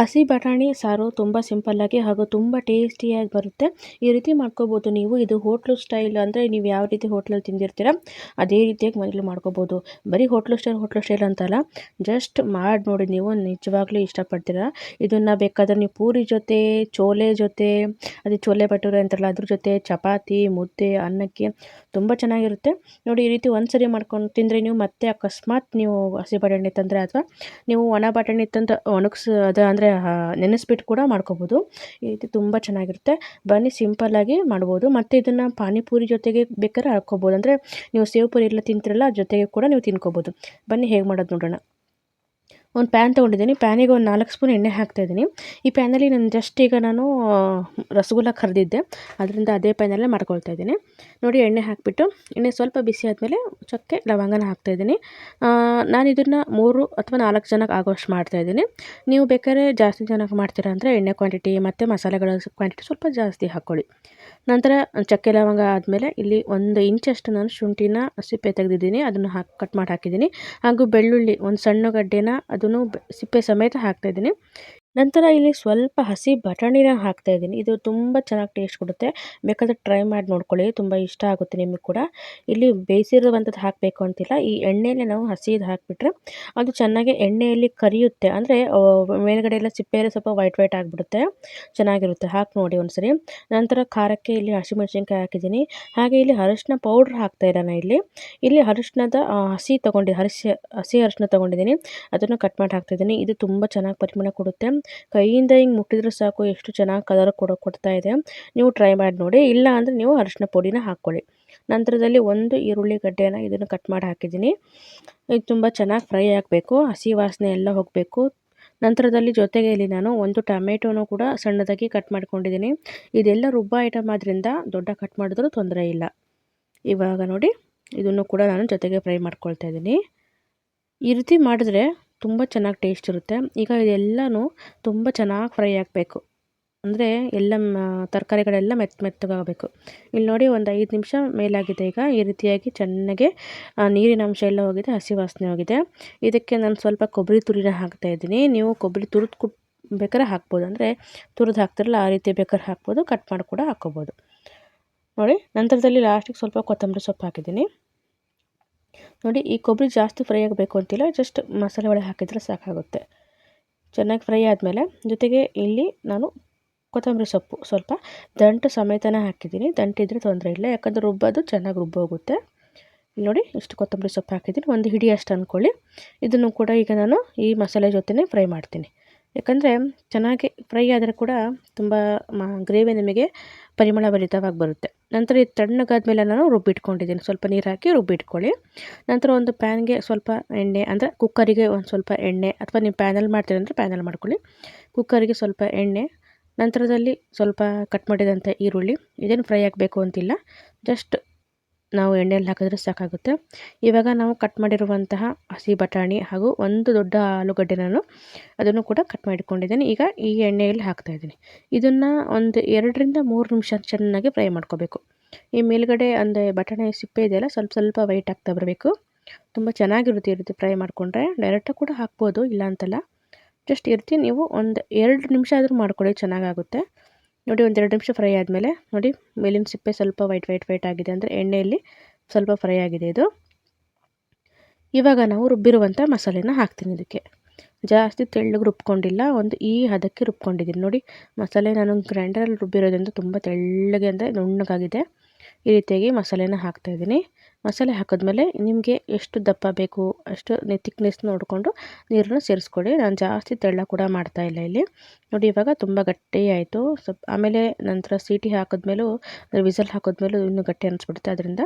ಹಸಿ ಬಟಾಣಿ ಸಾರು ತುಂಬ ಸಿಂಪಲ್ಲಾಗಿ ಹಾಗೂ ತುಂಬ ಟೇಸ್ಟಿಯಾಗಿ ಬರುತ್ತೆ. ಈ ರೀತಿ ಮಾಡ್ಕೋಬೋದು ನೀವು. ಇದು ಹೋಟ್ಲು ಸ್ಟೈಲ್ ಅಂದರೆ ನೀವು ಯಾವ ರೀತಿ ಹೋಟ್ಲಲ್ಲಿ ತಿಂದಿರ್ತೀರ ಅದೇ ರೀತಿಯಾಗಿ ಮನೇಲಿ ಮಾಡ್ಕೋಬೋದು. ಬರೀ ಹೋಟ್ಲು ಸ್ಟೈಲ್ ಹೋಟ್ಲು ಸ್ಟೈಲ್ ಅಂತಲ್ಲ. ಜಸ್ಟ್ ಮಾಡಿ ನೋಡಿ ನೀವು, ನಿಜವಾಗ್ಲೂ ಇಷ್ಟಪಡ್ತೀರ. ಇದನ್ನು ಬೇಕಾದರೆ ನೀವು ಪೂರಿ ಜೊತೆ ಚೋಲೆ ಜೊತೆ, ಅದೇ ಚೋಲೆ ಭಟೂರೆ ಅಂತಾರಲ್ಲ, ಅದ್ರ ಜೊತೆ ಚಪಾತಿ, ಮುದ್ದೆ, ಅನ್ನಕ್ಕೆ ತುಂಬ ಚೆನ್ನಾಗಿರುತ್ತೆ. ನೋಡಿ, ಈ ರೀತಿ ಒಂದು ಸರಿ ಮಾಡ್ಕೊಂಡು ತಿಂದರೆ ನೀವು ಮತ್ತೆ ಅಕಸ್ಮಾತ್ ನೀವು ಹಸಿ ಬಟಾಣಿ ತಂದರೆ ಅಥವಾ ನೀವು ಒಣ ಬಟಾಣಿ ತಂದು ಒಣಗಿಸ್ ಅದು ಅಂದರೆ ನೆನೆಸ್ಬಿಟ್ಟು ಕೂಡ ಮಾಡ್ಕೋಬೋದು. ಈ ರೀತಿ ತುಂಬ ಚೆನ್ನಾಗಿರುತ್ತೆ. ಬನ್ನಿ ಸಿಂಪಲ್ಲಾಗಿ ಮಾಡ್ಬೋದು. ಮತ್ತು ಇದನ್ನು ಪಾನಿಪುರಿ ಜೊತೆಗೆ ಬೇಕಾದ್ರೆ ಹಾಕ್ಕೋಬೋದು. ಅಂದರೆ ನೀವು ಸೇವ್ ಪುರಿ ಎಲ್ಲ ತಿಂತೀರಲ್ಲ ಜೊತೆಗೆ ಕೂಡ ನೀವು ತಿನ್ಕೋಬೋದು. ಬನ್ನಿ, ಹೇಗೆ ಮಾಡೋದು ನೋಡೋಣ. ಒಂದು ಪ್ಯಾನ್ ತೊಗೊಂಡಿದ್ದೀನಿ. ಪ್ಯಾನಿಗೆ ಒಂದು ನಾಲ್ಕು ಸ್ಪೂನ್ ಎಣ್ಣೆ ಹಾಕ್ತಾಯಿದ್ದೀನಿ. ಈ ಪ್ಯಾನಲ್ಲಿ ನಾನು ಜಸ್ಟ್ ಈಗ ನಾನು ರಸಗುಲ್ಲ ಕರೆದಿದ್ದೆ. ಅದರಿಂದ ಅದೇ ಪ್ಯಾನಲ್ಲೇ ಮಾಡ್ಕೊಳ್ತಾ ಇದ್ದೀನಿ ನೋಡಿ, ಎಣ್ಣೆ ಹಾಕಿಬಿಟ್ಟು, ಎಣ್ಣೆ ಸ್ವಲ್ಪ ಬಿಸಿ ಆದಮೇಲೆ ಚಕ್ಕೆ ಲವಂಗನ ಹಾಕ್ತಾಯಿದ್ದೀನಿ. ನಾನು ಇದನ್ನು ಮೂರು ಅಥವಾ ನಾಲ್ಕು ಜನಕ್ಕೆ ಆಗೋಷ್ಟು ಮಾಡ್ತಾಯಿದ್ದೀನಿ. ನೀವು ಬೇಕಾದ್ರೆ ಜಾಸ್ತಿ ಜನಕ್ಕೆ ಮಾಡ್ತೀರಾ ಅಂದರೆ ಎಣ್ಣೆ ಕ್ವಾಂಟಿಟಿ ಮತ್ತು ಮಸಾಲೆಗಳ ಕ್ವಾಂಟಿಟಿ ಸ್ವಲ್ಪ ಜಾಸ್ತಿ ಹಾಕ್ಕೊಳ್ಳಿ. ನಂತರ ಚಕ್ಕೆ ಲವಂಗ ಆದಮೇಲೆ ಇಲ್ಲಿ ಒಂದು ಇಂಚಷ್ಟು ನಾನು ಶುಂಠಿನ ಸಿಪ್ಪೆ ತೆಗೆದಿದ್ದೀನಿ. ಅದನ್ನು ಹಾಕಿ ಕಟ್ ಮಾಡಿ ಹಾಕಿದ್ದೀನಿ. ಹಾಗೂ ಬೆಳ್ಳುಳ್ಳಿ, ಒಂದು ಸಣ್ಣ ಗಡ್ಡೆನ ಅದನ್ನು ಸಿಪ್ಪೆ ಸಮೇತ ಹಾಕ್ತಾಯಿದ್ದೀನಿ ನಂತರ ಇಲ್ಲಿ ಸ್ವಲ್ಪ ಹಸಿ ಬಟಾಣಿನ ಹಾಕ್ತಾ ಇದ್ದೀನಿ. ಇದು ತುಂಬ ಚೆನ್ನಾಗಿ ಟೇಸ್ಟ್ ಕೊಡುತ್ತೆ. ಬೇಕಾದರೆ ಟ್ರೈ ಮಾಡಿ ನೋಡ್ಕೊಳ್ಳಿ. ತುಂಬ ಇಷ್ಟ ಆಗುತ್ತೆ ನಿಮಗೆ ಕೂಡ. ಇಲ್ಲಿ ಬೇಯಿಸಿರುವಂಥದ್ದು ಹಾಕಬೇಕು ಅಂತಿಲ್ಲ. ಈ ಎಣ್ಣೆಯಲ್ಲೇ ನಾವು ಹಸಿದು ಹಾಕಿಬಿಟ್ರೆ ಅದು ಚೆನ್ನಾಗಿ ಎಣ್ಣೆಯಲ್ಲಿ ಕರಿಯುತ್ತೆ. ಅಂದರೆ ಮೇಲ್ಗಡೆ ಎಲ್ಲ ಸಿಪ್ಪೆ ಎಲ್ಲ ಸ್ವಲ್ಪ ವೈಟ್ ವೈಟ್ ಆಗಿಬಿಡುತ್ತೆ. ಚೆನ್ನಾಗಿರುತ್ತೆ. ಹಾಕಿ ನೋಡಿ ಒಂದ್ಸರಿ. ನಂತರ ಖಾರಕ್ಕೆ ಇಲ್ಲಿ ಹಸಿಮೆಣಸಿನ್ಕಾಯಿ ಹಾಕಿದ್ದೀನಿ. ಹಾಗೆ ಇಲ್ಲಿ ಅರಶಿನ ಪೌಡ್ರ್ ಹಾಕ್ತಾ ಇಲ್ಲಿ. ಇಲ್ಲಿ ಅರಿಶಿನದ ಹಸಿ ತೊಗೊಂಡಿದ್ದೆ ಹರಿಸಿ ಹಸಿ ಅರಿಶಿನ ತೊಗೊಂಡಿದ್ದೀನಿ. ಅದನ್ನು ಕಟ್ ಮಾಡಿ ಹಾಕ್ತಾಯಿದ್ದೀನಿ ಇದು ತುಂಬ ಚೆನ್ನಾಗಿ ಪರಿಮಳ ಕೊಡುತ್ತೆ. ಕೈಯಿಂದ ಹಿಂಗೆ ಮುಟ್ಟಿದ್ರೆ ಸಾಕು, ಎಷ್ಟು ಚೆನ್ನಾಗಿ ಕಲರ್ ಕೊಡೋ, ಕೊಡ್ತಾ ಇದೆ. ನೀವು ಟ್ರೈ ಮಾಡಿ ನೋಡಿ, ಇಲ್ಲ ಅಂದರೆ ನೀವು ಅರಿಶಿನ ಪುಡಿನ ಹಾಕ್ಕೊಳ್ಳಿ. ನಂತರದಲ್ಲಿ ಒಂದು ಈರುಳ್ಳಿ ಗಡ್ಡೆಯನ್ನು ಇದನ್ನು ಕಟ್ ಮಾಡಿ ಹಾಕಿದ್ದೀನಿ. ಇದು ತುಂಬ ಚೆನ್ನಾಗಿ ಫ್ರೈ ಆಗಬೇಕು, ಹಸಿ ವಾಸನೆ ಎಲ್ಲ ಹೋಗಬೇಕು. ನಂತರದಲ್ಲಿ ಜೊತೆಗೆ ಇಲ್ಲಿ ನಾನು ಒಂದು ಟೊಮೆಟೊನೂ ಕೂಡ ಸಣ್ಣದಾಗಿ ಕಟ್ ಮಾಡ್ಕೊಂಡಿದ್ದೀನಿ. ಇದೆಲ್ಲ ರುಬ್ಬ ಐಟಮ್ ಆದ್ದರಿಂದ ದೊಡ್ಡ ಕಟ್ ಮಾಡಿದ್ರೂ ತೊಂದರೆ ಇಲ್ಲ. ಇವಾಗ ನೋಡಿ, ಇದನ್ನು ಕೂಡ ನಾನು ಜೊತೆಗೆ ಫ್ರೈ ಮಾಡ್ಕೊಳ್ತಾ ಇದ್ದೀನಿ. ಈ ರೀತಿ ಮಾಡಿದ್ರೆ ತುಂಬ ಚೆನ್ನಾಗಿ ಟೇಸ್ಟ್ ಇರುತ್ತೆ. ಈಗ ಇದೆಲ್ಲನೂ ತುಂಬ ಚೆನ್ನಾಗಿ ಫ್ರೈ ಆಗಬೇಕು. ಅಂದರೆ ಎಲ್ಲ ತರಕಾರಿಗಳೆಲ್ಲ ಮೆತ್ತ ಮೆತ್ತಗಾಗಬೇಕು. ಇಲ್ಲಿ ನೋಡಿ ಒಂದು ಐದು ನಿಮಿಷ ಮೇಲಾಗಿದೆ ಈಗ. ಈ ರೀತಿಯಾಗಿ ಚೆನ್ನಾಗಿ ನೀರಿನ ಅಂಶ ಎಲ್ಲ ಹೋಗಿದೆ, ಹಸಿ ವಾಸನೆ ಹೋಗಿದೆ. ಇದಕ್ಕೆ ನಾನು ಸ್ವಲ್ಪ ಕೊಬ್ಬರಿ ತುರಿನ ಹಾಕ್ತಾಯಿದ್ದೀನಿ ನೀವು ಕೊಬ್ಬರಿ ತುರಿದು ಕುಟ್ ಬೇಕಾದ್ರೆ ಹಾಕ್ಬೋದು. ಅಂದರೆ ತುರಿದು ಹಾಕ್ತಿರಲ್ಲ, ಆ ರೀತಿ ಬೇಕಾದ್ರೆ ಹಾಕ್ಬೋದು, ಕಟ್ ಮಾಡಿ ಕೂಡ ಹಾಕ್ಕೋಬೋದು. ನೋಡಿ, ನಂತರದಲ್ಲಿ ಲಾಸ್ಟಿಗೆ ಸ್ವಲ್ಪ ಕೊತ್ತಂಬರಿ ಸೊಪ್ಪು ಹಾಕಿದ್ದೀನಿ. ನೋಡಿ, ಈ ಕೊಬ್ಬರಿ ಜಾಸ್ತಿ ಫ್ರೈ ಆಗಬೇಕು ಅಂತಿಲ್ಲ ಜಸ್ಟ್ ಮಸಾಲೆ ಒಳಗೆ ಹಾಕಿದರೆ ಸಾಕಾಗುತ್ತೆ. ಚೆನ್ನಾಗಿ ಫ್ರೈ ಆದಮೇಲೆ ಜೊತೆಗೆ ಇಲ್ಲಿ ನಾನು ಕೊತ್ತಂಬರಿ ಸೊಪ್ಪು. ಸ್ವಲ್ಪ ದಂಟು ಸಮೇತನೇ ಹಾಕಿದ್ದೀನಿ. ದಂಟಿದ್ರೆ ತೊಂದರೆ ಇಲ್ಲ, ಯಾಕಂದರೆ ರುಬ್ಬೋದು, ಚೆನ್ನಾಗಿ ರುಬ್ಬೋಗುತ್ತೆ. ನೋಡಿ, ಇಷ್ಟು ಕೊತ್ತಂಬರಿ ಸೊಪ್ಪು ಹಾಕಿದ್ದೀನಿ. ಒಂದು ಹಿಡಿ ಅಷ್ಟು ಅಂದ್ಕೊಳ್ಳಿ ಇದನ್ನು ಕೂಡ ಈಗ ನಾನು ಈ ಮಸಾಲೆ ಜೊತೆನೇ ಫ್ರೈ ಮಾಡ್ತೀನಿ. ಯಾಕಂದರೆ ಚೆನ್ನಾಗಿ ಫ್ರೈ ಆದರೆ ಕೂಡ ತುಂಬ ಗ್ರೇವಿ ನಿಮಗೆ ಪರಿಮಳ ಭರಿತವಾಗಿ ಬರುತ್ತೆ. ನಂತರ ಇದು ತಣ್ಣಗಾದ್ಮೇಲೆ ನಾನು ರುಬ್ಬಿಟ್ಕೊಂಡಿದ್ದೀನಿ ಸ್ವಲ್ಪ ನೀರು ಹಾಕಿ ರುಬ್ಬಿಟ್ಕೊಳ್ಳಿ ನಂತರ ಒಂದು ಪ್ಯಾನ್ಗೆ ಸ್ವಲ್ಪ ಎಣ್ಣೆ ಅಂದರೆ ಕುಕ್ಕರಿಗೆ ಒಂದು ಸ್ವಲ್ಪ ಎಣ್ಣೆ ಅಥವಾ ನೀವು ಪ್ಯಾನಲ್ಲಿ ಮಾಡ್ತೀರಿ ಅಂದರೆ ಪ್ಯಾನಲ್ಲಿ ಮಾಡ್ಕೊಳ್ಳಿ. ಕುಕ್ಕರಿಗೆ ಸ್ವಲ್ಪ ಎಣ್ಣೆ, ನಂತರದಲ್ಲಿ ಸ್ವಲ್ಪ ಕಟ್ ಮಾಡಿದಂಥ ಈರುಳ್ಳಿ. ಇದೇನು ಫ್ರೈ ಆಗಬೇಕು ಅಂತಿಲ್ಲ. ಜಸ್ಟ್ ನಾವು ಎಣ್ಣೆಯಲ್ಲಿ ಹಾಕಿದ್ರೆ ಸಾಕಾಗುತ್ತೆ. ಇವಾಗ ನಾವು ಕಟ್ ಮಾಡಿರುವಂತಹ ಹಸಿ ಬಟಾಣಿ ಹಾಗೂ ಒಂದು ದೊಡ್ಡ ಆಲೂಗಡ್ಡೆ ನಾನು ಅದನ್ನು ಕೂಡ ಕಟ್ ಮಾಡಿಕೊಂಡಿದ್ದೀನಿ. ಈಗ ಈ ಎಣ್ಣೆಯಲ್ಲಿ ಹಾಕ್ತಾ ಇದ್ದೀನಿ. ಇದನ್ನು ಒಂದು ಎರಡರಿಂದ ಮೂರು ನಿಮಿಷ ಚೆನ್ನಾಗಿ ಫ್ರೈ ಮಾಡ್ಕೋಬೇಕು. ಈ ಮೇಲುಗಡೆ ಅಂದರೆ ಬಟಾಣಿ ಸಿಪ್ಪೆ ಇದೆಯಲ್ಲ, ಸ್ವಲ್ಪ ಸ್ವಲ್ಪ ವೈಟ್ ಆಗ್ತಾ ಬರಬೇಕು. ತುಂಬ ಚೆನ್ನಾಗಿರುತ್ತೆ ಈ ರೀತಿ ಫ್ರೈ ಮಾಡಿಕೊಂಡ್ರೆ. ಡೈರೆಕ್ಟಾಗಿ ಕೂಡ ಹಾಕ್ಬೋದು, ಇಲ್ಲ ಅಂತಲ್ಲ. ಜಸ್ಟ್ ಇರ್ತೀನಿ, ನೀವು ಒಂದು ಎರಡು ನಿಮಿಷ ಆದರೂ ಮಾಡ್ಕೊಳ್ಳಿ, ಚೆನ್ನಾಗಾಗುತ್ತೆ. ನೋಡಿ ಒಂದೆರಡು ನಿಮಿಷ ಫ್ರೈ ಆದಮೇಲೆ ನೋಡಿ, ಮೇಲಿನ ಸಿಪ್ಪೆ ಸ್ವಲ್ಪ ವೈಟ್ ವೈಟ್ ವೈಟ್ ಆಗಿದೆ ಅಂದರೆ ಎಣ್ಣೆಯಲ್ಲಿ ಸ್ವಲ್ಪ ಫ್ರೈ ಆಗಿದೆ ಇದು. ಇವಾಗ ನಾವು ರುಬ್ಬಿರುವಂಥ ಮಸಾಲೆನ ಹಾಕ್ತೀನಿ ಇದಕ್ಕೆ. ಜಾಸ್ತಿ ತೆಳ್ಳಗೆ ರುಬ್ಕೊಂಡಿಲ್ಲ, ಒಂದು ಈ ಹದಕ್ಕೆ ರುಬ್ಕೊಂಡಿದ್ದೀನಿ. ನೋಡಿ, ಮಸಾಲೆ ನಾನು ಗ್ರೈಂಡರಲ್ಲಿ ರುಬ್ಬಿರೋದ್ರಿಂದ ತುಂಬ ತೆಳ್ಳಗೆ ಅಂದರೆ ನುಣ್ಣಗಾಗಿದೆ. ಈ ರೀತಿಯಾಗಿ ಮಸಾಲೆನ ಹಾಕ್ತಾ ಇದ್ದೀನಿ. ಮಸಾಲೆ ಹಾಕಿದ್ಮೇಲೆ ನಿಮಗೆ ಎಷ್ಟು ದಪ್ಪ ಬೇಕು, ಅಷ್ಟು ತಿಕ್ನೆಸ್ ನೋಡಿಕೊಂಡು ನೀರನ್ನು ಸೇರಿಸ್ಕೊಳ್ಳಿ. ನಾನು ಜಾಸ್ತಿ ತೆಳ್ಳ ಕೂಡ ಮಾಡ್ತಾ ಇಲ್ಲ ಇಲ್ಲಿ. ನೋಡಿ, ಇವಾಗ ತುಂಬ ಗಟ್ಟಿ ಆಯಿತು. ಸ್ವಲ್ಪ ಆಮೇಲೆ ನಂತರ ಸೀಟಿ ಹಾಕಿದ್ಮೇಲೂ ವಿಸಲ್ ಹಾಕಿದ್ಮೇಲೂ ಇನ್ನೂ ಗಟ್ಟಿ ಅನಿಸ್ಬಿಡುತ್ತೆ ಅದರಿಂದ.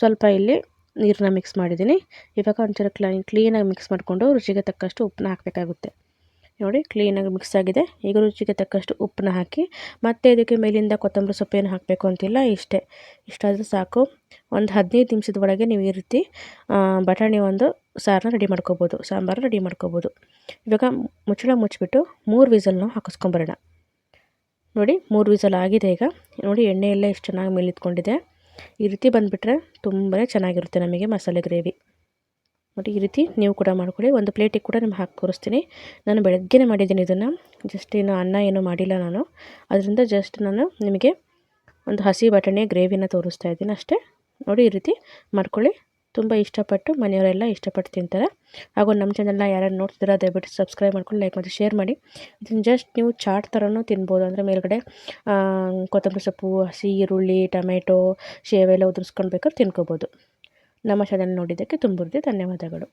ಸ್ವಲ್ಪ ಇಲ್ಲಿ ನೀರನ್ನ ಮಿಕ್ಸ್ ಮಾಡಿದ್ದೀನಿ. ಇವಾಗ ಒಂಚೂರು ಕ್ಲೀನಾಗಿ ಮಿಕ್ಸ್ ಮಾಡಿಕೊಂಡು ರುಚಿಗೆ ತಕ್ಕಷ್ಟು ಉಪ್ಪನ್ನ ಹಾಕಬೇಕಾಗುತ್ತೆ. ನೋಡಿ ಕ್ಲೀನಾಗಿ ಮಿಕ್ಸ್ ಆಗಿದೆ. ಈಗ ರುಚಿಗೆ ತಕ್ಕಷ್ಟು ಉಪ್ಪನ್ನ ಹಾಕಿ, ಮತ್ತೆ ಇದಕ್ಕೆ ಮೇಲಿಂದ ಕೊತ್ತಂಬರಿ ಸೊಪ್ಪೇನು ಹಾಕಬೇಕು ಅಂತಿಲ್ಲ, ಇಷ್ಟೇ. ಇಷ್ಟಾದರೂ ಸಾಕು. ಒಂದು ಹದಿನೈದು ನಿಮಿಷದ ಒಳಗೆ ನೀವು ಈ ರೀತಿ ಬಟಾಣಿ ಒಂದು ಸಾರನ್ನ ರೆಡಿ ಮಾಡ್ಕೋಬೋದು ಸಾಂಬಾರು ರೆಡಿ ಮಾಡ್ಕೋಬೋದು. ಇವಾಗ ಮುಚ್ಚಳ ಮುಚ್ಚಿಬಿಟ್ಟು ಮೂರು ವಿಸಲ್ ನಾವು ಹಾಕಿಸ್ಕೊಂಬರೋಣ. ನೋಡಿ, ಮೂರು ವಿಸಲ್ ಆಗಿದೆ ಈಗ. ನೋಡಿ ಎಣ್ಣೆ ಎಲ್ಲ ಎಷ್ಟು ಚೆನ್ನಾಗಿ ಮೇಲಿತ್ಕೊಂಡಿದೆ. ಈ ರೀತಿ ಬಂದುಬಿಟ್ರೆ ತುಂಬಾ ಚೆನ್ನಾಗಿರುತ್ತೆ ನಮಗೆ ಮಸಾಲೆ ಗ್ರೇವಿ. ನೋಡಿ, ಈ ರೀತಿ ನೀವು ಕೂಡ ಮಾಡ್ಕೊಳ್ಳಿ. ಒಂದು ಪ್ಲೇಟಿಗೆ ಕೂಡ ನಿಮ್ಗೆ ಹಾಕಿ ತೋರಿಸ್ತೀನಿ ನಾನು ಬೆಳಗ್ಗೆನೇ ಮಾಡಿದ್ದೀನಿ ಇದನ್ನು. ಜಸ್ಟ್ ಇನ್ನು ಅನ್ನ ಏನೂ ಮಾಡಿಲ್ಲ ನಾನು. ಅದರಿಂದ ಜಸ್ಟ್ ನಾನು ನಿಮಗೆ ಒಂದು ಹಸಿ ಬಟಾಣಿ ಗ್ರೇವಿನ ತೋರಿಸ್ತಾ ಇದ್ದೀನಿ ಅಷ್ಟೇ. ನೋಡಿ, ಈ ರೀತಿ ಮಾಡ್ಕೊಳ್ಳಿ. ತುಂಬ ಇಷ್ಟಪಟ್ಟು ಮನೆಯವರೆಲ್ಲ ಇಷ್ಟಪಟ್ಟು ತಿಂತಾರೆ. ಹಾಗೂ ನಮ್ಮ ಚಾನಲ್ನ ಯಾರು ನೋಡ್ತಿದ್ದೀರಾ, ದಯವಿಟ್ಟು ಸಬ್ಸ್ಕ್ರೈಬ್ ಮಾಡ್ಕೊಂಡು ಲೈಕ್ ಮಾಡಿ ಶೇರ್ ಮಾಡಿ. ಇದನ್ನು ಜಸ್ಟ್ ನೀವು ಚಾಟ್ ಥರನೂ ತಿನ್ಬೋದು. ಅಂದರೆ ಮೇಲ್ಗಡೆ ಕೊತ್ತಂಬರಿ ಸೊಪ್ಪು, ಹಸಿ, ಈರುಳ್ಳಿ, ಟೊಮೆಟೊ, ಶೇವೆಲ್ಲ ಉದುರಿಸ್ಕೊಂಡು ಬೇಕಾದ್ರೆ ತಿನ್ಕೋಬೋದು. ನಮ್ಮ ಚಾನಲ್ ನೋಡಿದ್ದಕ್ಕೆ ತುಂಬ ಧನ್ಯವಾದಗಳು.